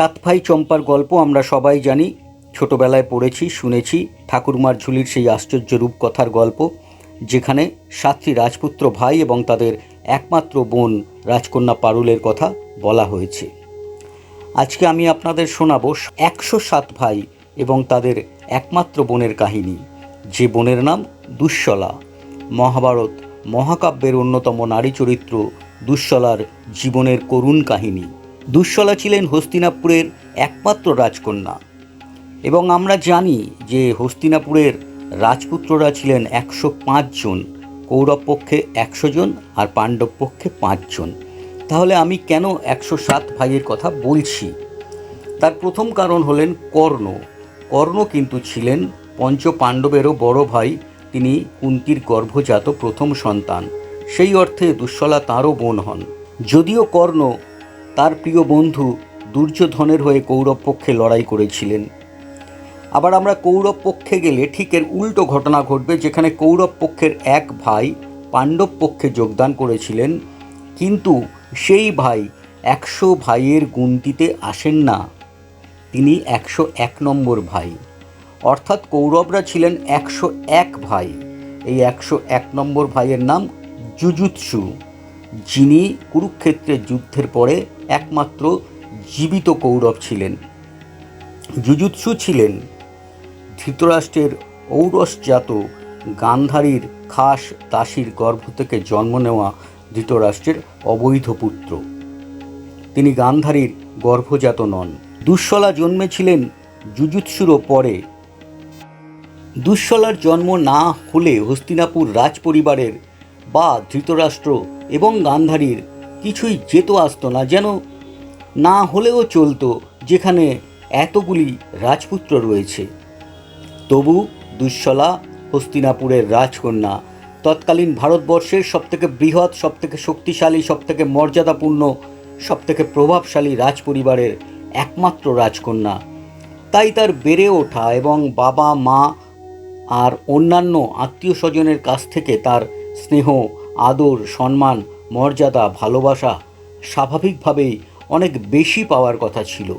সাত ভাই চম্পার গল্প আমরা সবাই জানি। ছোটবেলায় পড়েছি, শুনেছি, ঠাকুরমার ঝুলির সেই আশ্চর্য রূপকথার গল্প, যেখানে সাতটি রাজপুত্র ভাই এবং তাদের একমাত্র বোন রাজকন্যা পারুলের কথা বলা হয়েছে। আজকে আমি আপনাদের শোনাবো একশো সাত ভাই এবং তাদের একমাত্র বোনের কাহিনী, যে বোনের নাম দুঃশলা। মহাভারত মহাকাব্যের অন্যতম নারী চরিত্র দুঃশলার জীবনের করুণ কাহিনী। দুঃশলা ছিলেন হস্তিনাপুরের একমাত্র রাজকন্যা। এবং আমরা জানি যে হস্তিনাপুরের রাজপুত্ররা ছিলেন একশো জন, কৌরব পক্ষে একশো জন আর পাণ্ডব পক্ষে পাঁচজন তাহলে আমি কেন একশো সাত ভাইয়ের কথা বলছি? তার প্রথম কারণ হলেন কর্ণ। কর্ণ কিন্তু ছিলেন পঞ্চ পাণ্ডবেরও বড় ভাই, তিনি কুন্তির গর্ভজাত প্রথম সন্তান। সেই অর্থে দুঃশলা তাঁরও বোন হন। যদিও কর্ণ তার প্রিয় বন্ধু দুর্যোধনের হয়ে কৌরব পক্ষে লড়াই করেছিলেন। আবার আমরা কৌরব পক্ষে গেলে ঠিক এর উল্টো ঘটনা ঘটবে যেখানে কৌরব পক্ষের এক ভাই পাণ্ডব পক্ষে যোগদান করেছিলেন, কিন্তু সেই ভাই একশো ভাইয়ের গুনতিতে আসেন না। তিনি একশো এক নম্বর ভাই। অর্থাৎ কৌরবরা ছিলেন একশো এক ভাই। এই একশো এক নম্বর ভাইয়ের নাম জুজুৎসু, যিনি কুরুক্ষেত্রের যুদ্ধের পরে একমাত্র জীবিত কৌরব ছিলেন। জুজুৎসু ছিলেন ধৃতরাষ্ট্রের ঔরসজাত গান্ধারীর খাস দাসীর গর্ভ থেকে জন্ম নেওয়া ধৃতরাষ্ট্রের অবৈধ পুত্র। তিনি গান্ধারীর গর্ভজাত নন। দুঃশলা জন্মেছিলেন জুজুৎসুরও পরে। দুঃশলার জন্ম না হলে হস্তিনাপুর রাজপরিবারের বা ধৃতরাষ্ট্র এবং গান্ধারীর কিছুই যেত আসতো না, যেন না হলেও চলতো যেখানে এতগুলি রাজপুত্র রয়েছে। তবু দুঃশলা হস্তিনাপুরের রাজকন্যা তৎকালীন ভারতবর্ষের সবথেকে বৃহৎ, সবথেকে শক্তিশালী, সবথেকে মর্যাদাপূর্ণ, সবথেকে প্রভাবশালী রাজপরিবারের একমাত্র রাজকন্যা। তাই তার বেড়ে ওঠা এবং বাবা, মা আর অন্যান্য আত্মীয় স্বজনের কাছ থেকে তার স্নেহ, আদর, সম্মান মর্যাদা, ভালোবাসা স্বাভাবিকভাবেই অনেক বেশি পাওয়ার কথা ছিল।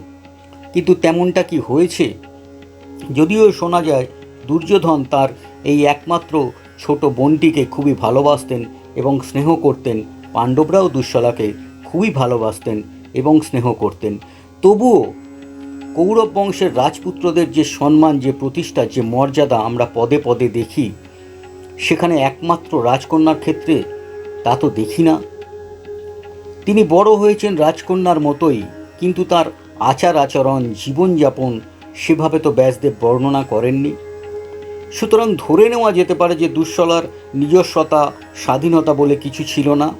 কিন্তু তেমনটা কি হয়েছে? যদিও শোনা যায়, দুর্যোধন তার এই একমাত্র ছোট বোনটিকে খুবই ভালোবাসতেন এবং স্নেহ করতেন। পাণ্ডবরাও দুঃশলাকে খুবই ভালোবাসতেন এবং স্নেহ করতেন। তবুও কৌরব বংশের রাজপুত্রদের যে সম্মান, যে প্রতিষ্ঠা, যে মর্যাদা আমরা পদে পদে দেখি, সেখানে একমাত্র রাজকন্যার ক্ষেত্রে তা তো দেখি না। তিনি বড় হয়েছেন রাজকন্যার মতোই, কিন্তু তার আচার আচরণ, জীবনযাপন সেভাবে তো ব্যাসদেব বর্ণনা করেননি। সুতরাং ধরে নেওয়া যেতে পারে যে দুঃশলার নিজস্বতা, স্বাধীনতা বলে কিছু ছিল না।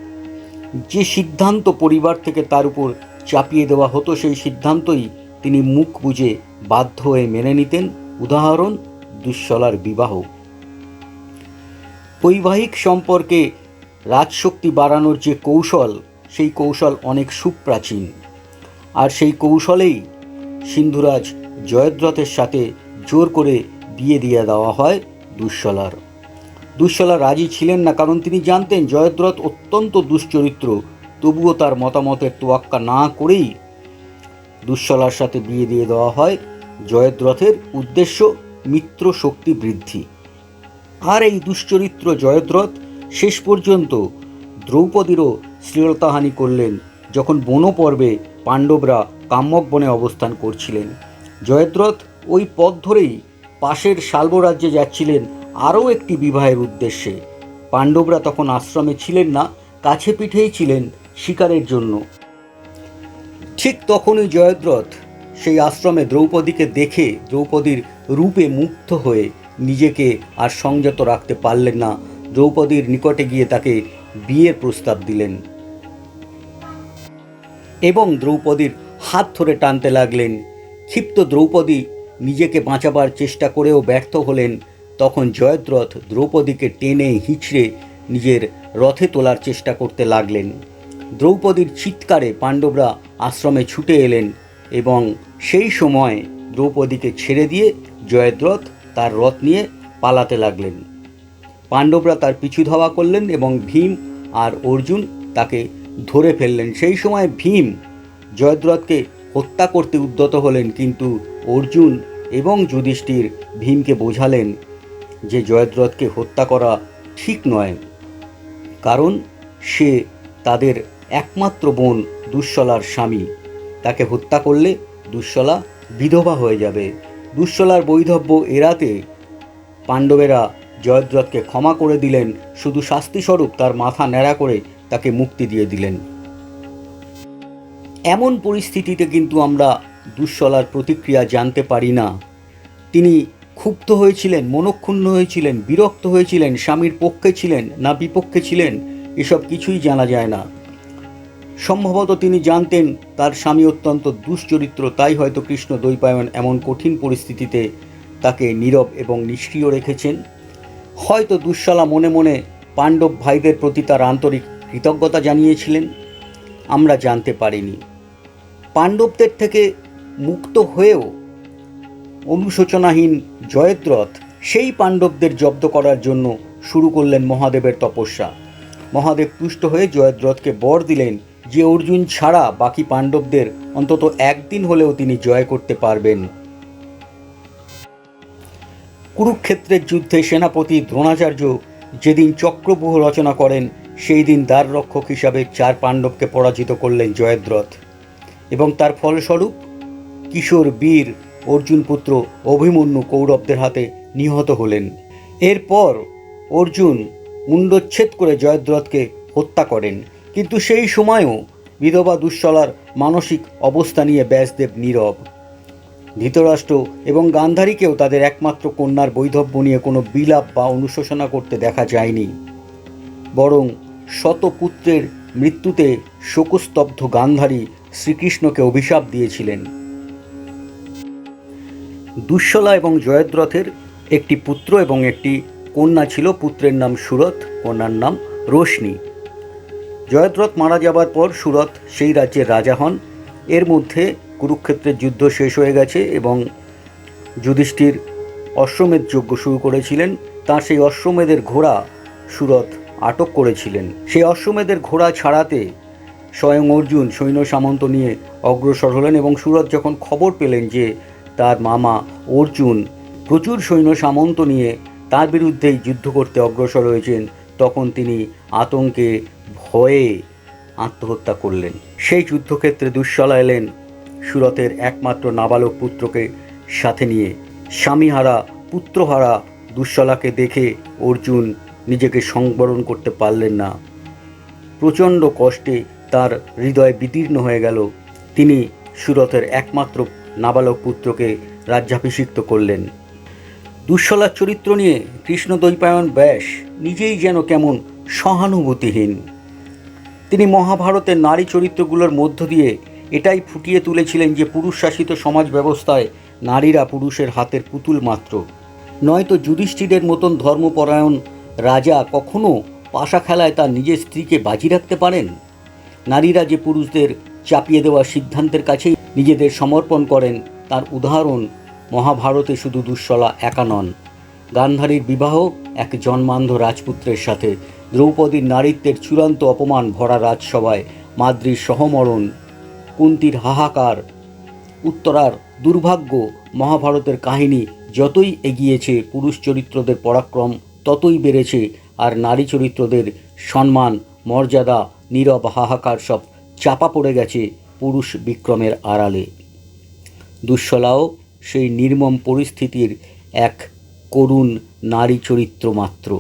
যে সিদ্ধান্ত পরিবার থেকে তার উপর চাপিয়ে দেওয়া হতো, সেই সিদ্ধান্তই তিনি মুখ বুঝে বাধ্য হয়ে মেনে নিতেন। উদাহরণ, দুঃশলার বিবাহ। বৈবাহিক সম্পর্কে রাজশক্তি বাড়ানোর যে কৌশল, সেই কৌশল অনেক সুপ্রাচীন। আর সেই কৌশলেই সিন্ধুরাজ জয়দ্রথের সাথে জোর করে বিয়ে দিয়ে দেওয়া হয় দুঃশলার। দুঃশলা রাজি ছিলেন না, কারণ তিনি জানতেন জয়দ্রথ অত্যন্ত দুশ্চরিত্র, তবুও তার মতামতের তোয়াক্কা না করেই দুঃশলার সাথে বিয়ে দিয়ে দেওয়া হয়। জয়দ্রথের উদ্দেশ্য মিত্র শক্তি বৃদ্ধি। আর এই দুশ্চরিত্র জয়দ্রথ শেষ পর্যন্ত দ্রৌপদীরও শ্লীলতাহানি করলেন যখন বনপর্বে পাণ্ডবরা কাম্যক বনে অবস্থান করছিলেন। জয়দ্রথ ওই পথ ধরেই পাশের শাল্ব রাজ্যে যাচ্ছিলেন আরও একটি বিবাহের উদ্দেশ্যে। পাণ্ডবরা তখন আশ্রমে ছিলেন না, কাছে পিঠেই ছিলেন শিকারের জন্য। ঠিক তখনই জয়দ্রথ সেই আশ্রমে দ্রৌপদীকে দেখে দ্রৌপদীর রূপে মুগ্ধ হয়ে নিজেকে আর সংযত রাখতে পারলেন না। দ্রৌপদীর নিকটে গিয়ে তাকে বিয়ের প্রস্তাব দিলেন। এবং দ্রৌপদীর হাত ধরে টানতে লাগলেন। ক্ষিপ্ত দ্রৌপদী নিজেকে বাঁচাবার চেষ্টা করেও ব্যর্থ হলেন। তখন জয়দ্রথ দ্রৌপদীকে টেনে হিঁচড়ে নিজের রথে তোলার চেষ্টা করতে লাগলেন। দ্রৌপদীর চিৎকারে পাণ্ডবরা আশ্রমে ছুটে এলেন এবং সেই সময় দ্রৌপদীকে ছেড়ে দিয়ে জয়দ্রথ তার রথ নিয়ে পালাতে লাগলেন। পাণ্ডবরা তার পিছু ধাওয়া করলেন এবং ভীম আর অর্জুন তাকে ধরে ফেললেন। সেই সময় ভীম জয়দ্রথকে হত্যা করতে উদ্যত হলেন, কিন্তু অর্জুন এবং যুধিষ্ঠির ভীমকে বোঝালেন যে জয়দ্রথকে হত্যা করা ঠিক নয়, কারণ সে তাদের একমাত্র বোন দুঃশলার স্বামী। তাকে হত্যা করলে দুঃশলা বিধবা হয়ে যাবে। দুঃশলার বৈধব্য এড়াতে পাণ্ডবেরা জয়দ্রথকে ক্ষমা করে দিলেন, শুধু শাস্তিস্বরূপ তার মাথা ন্যাড়া করে তাকে মুক্তি দিয়ে দিলেন। এমন পরিস্থিতিতে কিন্তু আমরা দুঃশলার প্রতিক্রিয়া জানতে পারি না। তিনি ক্ষুব্ধ হয়েছিলেন, মনক্ষুণ্ণ হয়েছিলেন, বিরক্ত হয়েছিলেন, স্বামীর পক্ষে ছিলেন না বিপক্ষে ছিলেন, এসব কিছুই জানা যায় না। সম্ভবত তিনি জানতেন তার স্বামী অত্যন্ত দুশ্চরিত্র, তাই হয়তো কৃষ্ণ দৈপায়ন এমন কঠিন পরিস্থিতিতে তাকে নীরব এবং নিষ্ক্রিয় রেখেছেন। হয়তো দুঃশলা মনে মনে পাণ্ডব ভাইদের প্রতি তার আন্তরিক কৃতজ্ঞতা জানিয়েছিলেন। আমরা জানতে পারিনি। পাণ্ডবদের থেকে মুক্ত হয়েও অনুশোচনাহীন জয়দ্রথ সেই পাণ্ডবদের জব্দ করার জন্য শুরু করলেন মহাদেবের তপস্যা। মহাদেব তুষ্ট হয়ে জয়দ্রথকে বর দিলেন যে অর্জুন ছাড়া বাকি পাণ্ডবদের অন্তত একদিন হলেও তিনি জয় করতে পারবেন। কুরুক্ষেত্রের যুদ্ধে সেনাপতি দ্রোণাচার্য যেদিন চক্রব্যূহ রচনা করেন, সেই দিন দ্বার রক্ষক হিসাবে চার পাণ্ডবকে পরাজিত করলেন জয়দ্রথ। এবং তার ফলস্বরূপ কিশোর বীর অর্জুন পুত্র অভিমন্যু কৌরবদের হাতে নিহত হলেন। এরপর অর্জুন মুণ্ডচ্ছেদ করে জয়দ্রথকে হত্যা করেন। কিন্তু সেই সময়ও বিধবা দুঃশলার মানসিক অবস্থা নিয়ে ব্যাসদেব নীরব। ধৃতরাষ্ট্র এবং গান্ধারীকেও তাদের একমাত্র কন্যার বৈধব্য নিয়ে কোনো বিলাপ বা অনুশোচনা করতে দেখা যায়নি। বরং শত পুত্রের মৃত্যুতে শোকস্তব্ধ গান্ধারী শ্রীকৃষ্ণকে অভিশাপ দিয়েছিলেন। দুঃশলা এবং জয়দ্রথের একটি পুত্র এবং একটি কন্যা ছিল, পুত্রের নাম সুরত কন্যার নাম রোশনি। জয়দ্রথ মারা যাবার পর সুরত সেই রাজ্যের রাজা হন। এর মধ্যে কুরুক্ষেত্রের যুদ্ধ শেষ হয়ে গেছে এবং যুধিষ্ঠির অশ্বমেধ যজ্ঞ শুরু করেছিলেন। তার সেই অশ্বমেধের ঘোড়া সুরত আটক করেছিলেন। সেই অশ্বমেধের ঘোড়া ছাড়াতে স্বয়ং অর্জুন, সৈন্য সামন্ত নিয়ে অগ্রসর হলেন এবং সুরত যখন খবর পেলেন যে তার মামা অর্জুন প্রচুর সৈন্য সামন্ত নিয়ে তার বিরুদ্ধেই যুদ্ধ করতে অগ্রসর হয়েছেন, তখন তিনি আতঙ্কে ভয়ে আত্মহত্যা করলেন। সেই যুদ্ধক্ষেত্রে দুঃশলা এলেন সুরতের একমাত্র নাবালক পুত্রকে সাথে নিয়ে স্বামীহারা, পুত্রহারা দুঃশলাকে দেখে অর্জুন নিজেকে সংবরণ করতে পারলেন না। প্রচণ্ড কষ্টে তার হৃদয় বিদীর্ণ হয়ে গেল। তিনি সুরথের একমাত্র নাবালক পুত্রকে রাজ্যাভিষিক্ত করলেন। দুঃশলার চরিত্র নিয়ে কৃষ্ণ দ্বৈপায়ন ব্যাস নিজেই যেন কেমন সহানুভূতিহীন। তিনি মহাভারতের নারী চরিত্রগুলোর মধ্য দিয়ে এটাই ফুটিয়ে তুলেছিলেন যে পুরুষ শাসিত সমাজ ব্যবস্থায় নারীরা পুরুষের হাতের পুতুল মাত্র। নয়তো যুধিষ্ঠিরের মতন ধর্মপরায়ণ রাজা কখনো পাশা খেলায় তার নিজের স্ত্রীকে বাজি রাখতে পারেন? নারীরা যে পুরুষদের চাপিয়ে দেওয়া সিদ্ধান্তের কাছেই নিজেদের সমর্পণ করেন, তার উদাহরণ মহাভারতে শুধু দুঃশলা একা নন। গান্ধারীর বিবাহ এক জন্মান্ধ রাজপুত্রের সাথে, দ্রৌপদীর নারীত্বের চূড়ান্ত অপমান ভরা রাজসভায় মাদ্রির সহমরণ কুন্তির হাহাকার। উত্তরার দুর্ভাগ্য মহাভারতের কাহিনী যতই এগিয়েছে পুরুষ চরিত্রদের পরাক্রম, ততই বেড়েছে আর নারী চরিত্রদের সম্মান, মর্যাদা, নীরব হাহাকার সব চাপা পড়ে গেছে পুরুষ বিক্রমের আড়ালে। দুঃশলাও সেই নির্মম পরিস্থিতির এক করুণ নারী চরিত্র মাত্র